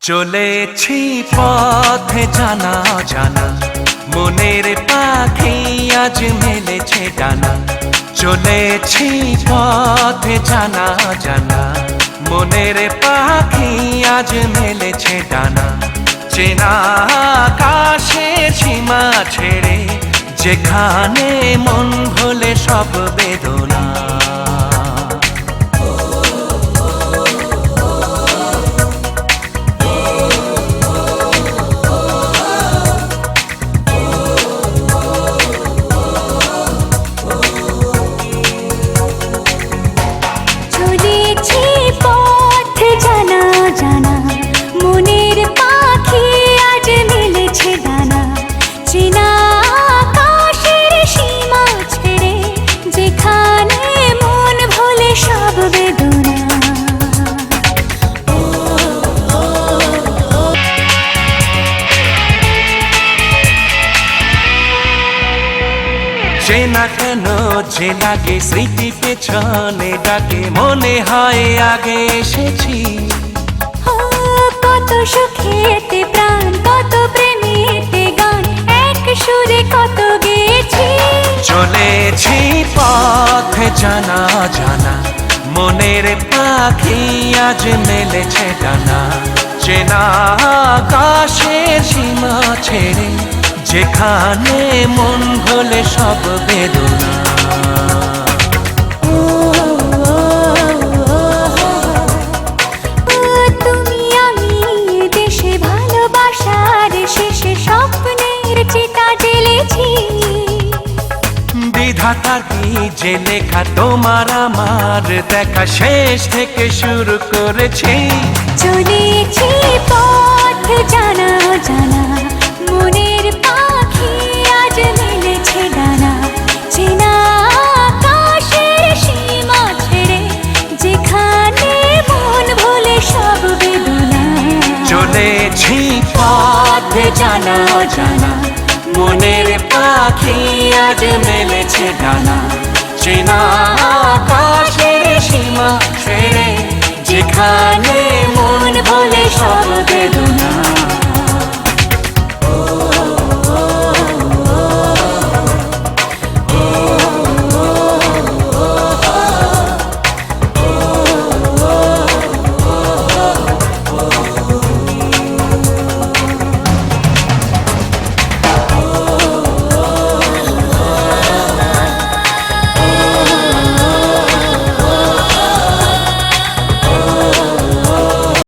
চলেছি পথে জানা জানা। মনের পাখি আজ মেলেছে ডানা। চলেছি পথে জানা জানা। মনের পাখি আজ মেলেছে ডানা। চেনা আকাশে সীমা ছেড়ে যেখানে মন ভোলে সব বেদনা। চেনা কেন যে লাগে স্মৃতি পেছনে ডাকে মনে হয় আগে এসেছি। কত সুখেতে প্রাণ কত প্রেমেতে গান এক সুরে কত গেছি চলেছি পথে জানা জানা মনের পাখি আজ মেলেছে ডানা চেনা আকাশের সীমা ছেড়ে যেখানে মন ভোলে সব বেদনা যে লেখা তোমার আমার দেখা শেষ থেকে শুরু করেছি জানা জানা মনের পাখি আজ মেলেছে ডানা।